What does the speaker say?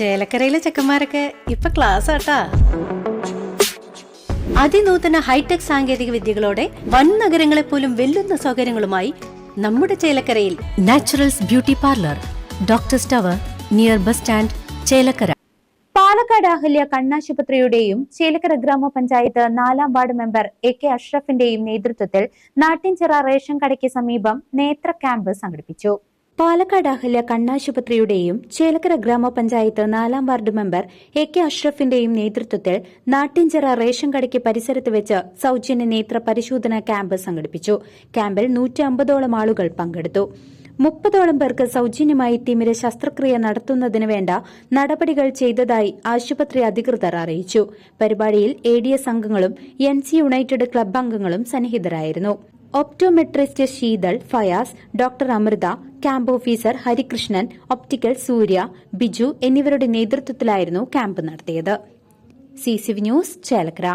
ചേലക്കരയിലെ ചെക്കന്മാരൊക്കെ ഇപ്പൊ ക്ലാസ് ആട്ടാ. അതിനൂതന ഹൈടെക് സാങ്കേതിക വിദ്യകളോടെ വൻ നഗരങ്ങളെ പോലും വെല്ലുന്ന സൗകര്യങ്ങളുമായി നമ്മുടെ ചേലക്കരയിൽ Naturals beauty parlour doctor tower near bus stand Chelakkara. Palakkad Ahalya കണ്ണാശുപത്രിയുടെയും Chelakkara ഗ്രാമപഞ്ചായത്ത് നാലാം വാർഡ് മെമ്പർ എ കെ അഷ്റഫിന്റെയും നേതൃത്വത്തിൽ നാട്ടിൻചിറ റേഷൻ കടയ്ക്ക് സമീപം നേത്ര ക്യാമ്പ് സംഘടിപ്പിച്ചു. പാലക്കാട് അഹല്യ കണ്ണാശുപത്രിയുടെയും ചേലക്കര ഗ്രാമപഞ്ചായത്ത് നാലാം വാർഡ് മെമ്പർ എ കെ അഷ്റഫിന്റെയും നേതൃത്വത്തിൽ നാട്ടിൻചിറ റേഷൻ കടയ്ക്ക് പരിസരത്ത് വെച്ച് സൌജന്യ നേത്ര പരിശോധന ക്യാമ്പ് സംഘടിപ്പിച്ചു. ക്യാമ്പിൽ നൂറ്റി അമ്പതോളം ആളുകൾ പങ്കെടുത്തു. മുപ്പതോളം പേർക്ക് സൌജന്യമായി തിമിര ശസ്ത്രക്രിയ നടത്തുന്നതിന് വേണ്ട നടപടികൾ ചെയ്തതായി ആശുപത്രി അധികൃതർ അറിയിച്ചു. പരിപാടിയിൽ എ ഡി എസ് അംഗങ്ങളും എൻ സി യുണൈറ്റഡ് ക്ലബ് അംഗങ്ങളും സന്നിഹിതരായിരുന്നു. Optometrist Sheethal Fayas doctor Amrutha camp officer Harikrishnan optical Surya Biju എന്നിവരുടെ നേതൃത്വത്തിലായിരുന്നു ക്യാമ്പ് നടത്തിയത്. C news Chelakkara.